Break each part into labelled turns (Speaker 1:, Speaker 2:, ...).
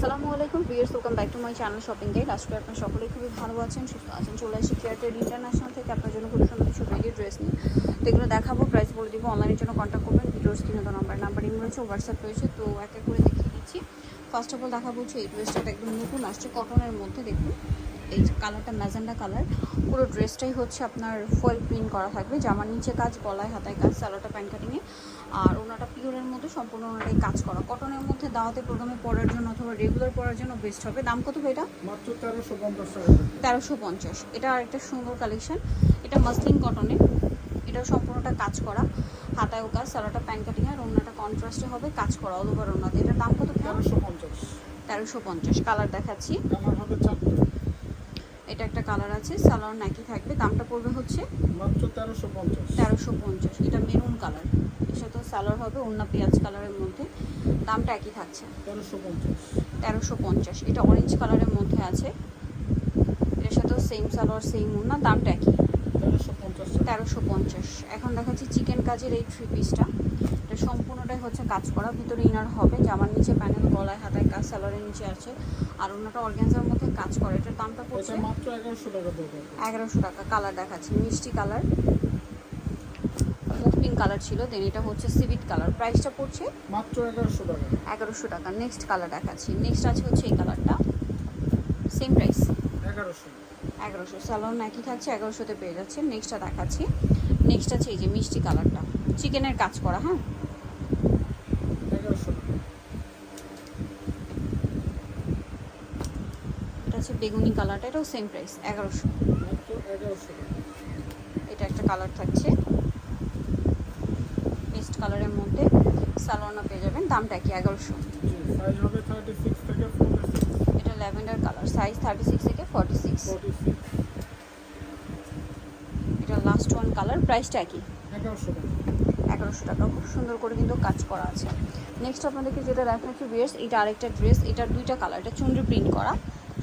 Speaker 1: আসসালামু আলাইকুম। Viewers welcome back to my channel shopping guide আজকে আপনার সকলে খুবই ভালো আছেন, সুস্থ আছেন। চলে আসি কেয়ার ইন্টারন্যাশনাল থেকে। আপনার জন্য খুব সুন্দর কিছু রেডি ড্রেস নিয়ে। তো এগুলো দেখাবো প্রাইস বলে দিব অনলাইনের জন্য কন্ট্যাক্ট করবেন। ভিডিওর স্ক্রিনে তো নাম্বার নাম্বার ইমেল রয়েছে হোয়াটসঅ্যাপ রয়েছে। তো এক এক করে দেখিয়ে দিচ্ছি। ফার্স্ট অফ অল দেখাবো হচ্ছে এই ড্রেসটা একদম নতুন, আসছে কটনের মধ্যে, দেখুন। এই কালারটা ম্যাজেন্ডা কালার পুরো ড্রেসটাই হচ্ছে আপনার ফয়েল প্রিন্ট করা থাকবে। জামার নিচে কাজ গলায় হাতায় কাজ সালোয়ারটা প্যান্ট কাটিংয়ে আর ওনাটা পিওরের মধ্যে সম্পূর্ণ ওনাটাই কাজ করা। কটনের মধ্যে দাওয়াতে প্রোগ্রামে পরার জন্য অথবা রেগুলার পরার জন্য বেস্ট হবে। দাম কত এটা?
Speaker 2: মাত্র তেরোশো পঞ্চাশ
Speaker 1: তেরোশো পঞ্চাশ। এটা আরেকটা সুন্দর কালেকশন এটা মাসলিন কটনে এটা সম্পূর্ণটা কাজ করা। হাতায়ও কাজ সালোয়ারটা প্যান্ট কাটিং আর ওনাটা কন্ট্রাস্টে হবে কাজ করা অল ওভার ওনাতে এটার দাম কত
Speaker 2: তেরোশো পঞ্চাশ।
Speaker 1: তেরোশো পঞ্চাশ। কালার দেখাচ্ছি।
Speaker 2: কালার হবে
Speaker 1: এটা একটা কালার আছে সালোয়ার নাকি থাকবে দামটা পড়বে হচ্ছে
Speaker 2: মাত্র তেরোশো পঞ্চাশ।
Speaker 1: তেরোশো পঞ্চাশ এটা মেরুন কালার। এর সাথে সালোয়ার হবে অন্য পেঁয়াজ কালারের মধ্যে দামটা একই থাকছে।
Speaker 2: তেরোশো পঞ্চাশ।
Speaker 1: তেরোশো পঞ্চাশ এটা অরেঞ্জ কালারের মধ্যে আছে। এর সাথেও সেম সালোয়ার সেম ওড়না দামটা একই।
Speaker 2: তেরোশো
Speaker 1: তেরোশো পঞ্চাশ। এখন দেখাচ্ছি চিকেন কাজের এই থ্রি পিসটা এটা সম্পূর্ণটাই হচ্ছে কাজ করা ভিতরে ইনার হবে জামার নিচে প্যানেল গলায় হাতায় কাজ স্যালারের নিচে আছে। আর ওনাটা অর্গ্যানজার মধ্যে কাজ করে এটার দামটা পড়ছে
Speaker 2: মাত্র এগারোশো টাকা
Speaker 1: এগারোশো টাকা কালার দেখাচ্ছে মিষ্টি কালার পিঙ্ক কালার ছিল দেন এটা হচ্ছে সিভিট কালার প্রাইসটা পড়ছে
Speaker 2: মাত্র এগারোশো টাকা।
Speaker 1: এগারোশো টাকা। নেক্সট কালার দেখাচ্ছি নেক্সট আছে হচ্ছে এই কালারটা সেম প্রাইস
Speaker 2: এগারোশো
Speaker 1: এগারোশো। স্যালোন একই থাকছে এগারোশোতে পেয়ে যাচ্ছে। নেক্সটটা দেখাচ্ছি। নেক্সট আছে এই যে মিষ্টি কালারটা। চিকেনের কাজ করা হ্যাঁ? এটা আছে বেগুনি কালারটা এটাও সেম প্রাইস এগারোশো। এটা একটা কালার থাকছে। পেস্ট কালারের মধ্যে সালোয়ারটা পেয়ে যাবেন দামটা কি এগারোশো।
Speaker 2: জি সাইজ হবে থার্টি সিক্স থেকে ফোর্টি সিক্স
Speaker 1: এটা lavender colour. Size thirty six থেকে ফর্টি সিক্স এটা লাস্ট ওয়ান কালার প্রাইসটা একই।
Speaker 2: এগারোশো টাকা।
Speaker 1: এগারোশো টাকা খুব সুন্দর করে কিন্তু কাজ করা আছে। নেক্সট আপনাদেরকে যেটা দেখাচ্ছি ড্রেস এটা আরেকটা ড্রেস এটার দুইটা কালার এটা চুনরি প্রিন্ট করা।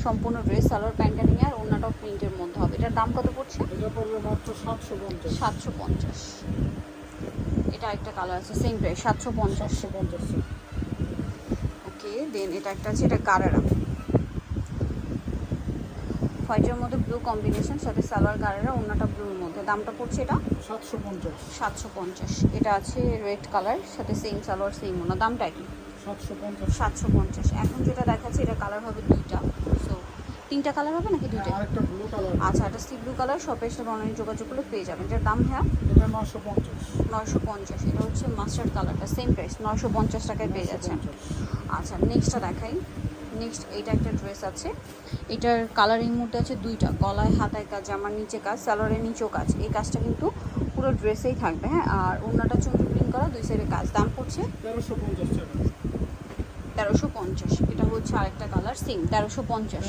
Speaker 1: সম্পূর্ণ ড্রেস সালোয়ার প্যান্ট নিয়ে আর অন্যটাও প্রিন্টের মধ্যে হবে। এটার দাম কত পড়ছে?
Speaker 2: সাতশো পঞ্চাশ।
Speaker 1: এটা একটা কালার আছে সেম প্রাইস সাতশো পঞ্চাশ। ওকে দেন এটা একটা আছে এটা কারারা হোয়াইটের মধ্যে ব্লু কম্বিনেশন সাথে সালোয়ার গারেরা অন্যটা ব্লুর মধ্যে। দামটা পড়ছে এটা?
Speaker 2: সাতশো পঞ্চাশ।
Speaker 1: সাতশো পঞ্চাশ। এটা আছে রেড কালার সাথে সেম সালোয়ার সেম ওনা দামটা কি?
Speaker 2: সাতশো পঞ্চাশ।
Speaker 1: এখন যেটা দেখাচ্ছে এটা কালার হবে দুইটা। সো তিনটা কালার হবে নাকি দুইটা?
Speaker 2: আরেকটা ব্লু কালার
Speaker 1: আচ্ছা এটা সি ব্লু কালার শপের সাথে অনলাইন যোগাযোগ করলে পেয়ে যাবেন। এটার দাম হ্যাঁ
Speaker 2: নশো পঞ্চাশ।
Speaker 1: নয়শো পঞ্চাশ। এটা হচ্ছে মাস্টার্ড কালারটা সেম প্রাইস নয়শো পঞ্চাশ টাকায় পেয়ে যাচ্ছেন। আচ্ছা নেক্সটটা দেখাই। নেক্সট এইটা একটা ড্রেস আছে। এটার কালারিং মধ্যে আছে দুইটা গলায় হাতায় কাজ জামার নিচে কাজ সালোয়ারের নিচেও কাজ। এই কাজটা কিন্তু পুরো ড্রেসেই থাকবে হ্যাঁ? আর অন্যটা চুমকি প্রিন্ট করা দুই সাইডে কাজ। দাম পড়ছে?
Speaker 2: তেরোশো পঞ্চাশ টাকা।
Speaker 1: তেরোশো পঞ্চাশ। এটা হচ্ছে আরেকটা কালার সেম তেরোশো পঞ্চাশ।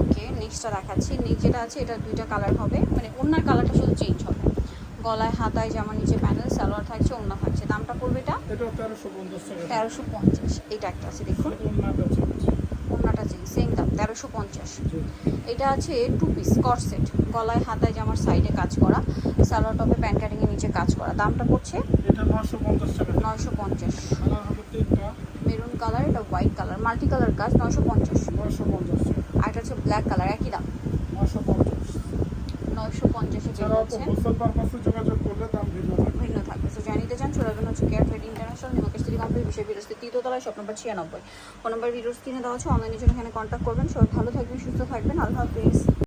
Speaker 1: ওকে নেক্সটটা দেখাচ্ছি। নেক্সট যেটা আছে এটা দুইটা কালার হবে। মানে অন্যার কালারটা শুধু চেঞ্জ হবে। গলায় হাতায় জামার নিচে প্যানেল সালোয়ার থাকছে অন্য থাকছে। দামটা এটা
Speaker 2: তেরোশো পঞ্চাশ
Speaker 1: এটা একটা আছে দেখুন।
Speaker 2: ওনাটা চেঞ্জ
Speaker 1: সেম দাম তেরোশো পঞ্চাশ। এটা আছে টু পিস কর্সেট গলায় হাতায় জামার সাইডে কাজ করা সালোয়ার টপে প্যান্ট কাটিংয়ের নিচে কাজ করা। দামটা পড়ছে? নয়শো পঞ্চাশ মেরুন কালার এটা হোয়াইট কালার মাল্টি কালার কাজ নয়শো পঞ্চাশ। আর এটা হচ্ছে ব্ল্যাক কালার একই দাম। নয়শো পঞ্চাশে পেয়ে যাচ্ছেন
Speaker 2: যোগাযোগ করলে দাম ভিন্ন থাকবে
Speaker 1: ভিন্ন থাকবে। সো জানিতে চান হচ্ছে কেয়ার ট্রেড ইন্টারন্যাশনাল নিমকেশ সিটি কমপ্লেক্স বিষয় বিরস্তি তৃতীয়তলায় শপ নম্বর ছিয়ানব্বই। ফোন নম্বর ভিডিওস কিনে দেওয়া আছে। অনলাইনের জন্য এখানে কন্ট্যাক্ট করবেন। সবাই ভালো থাকবেন সুস্থ থাকবেন। আল্লাহ হাফিজ।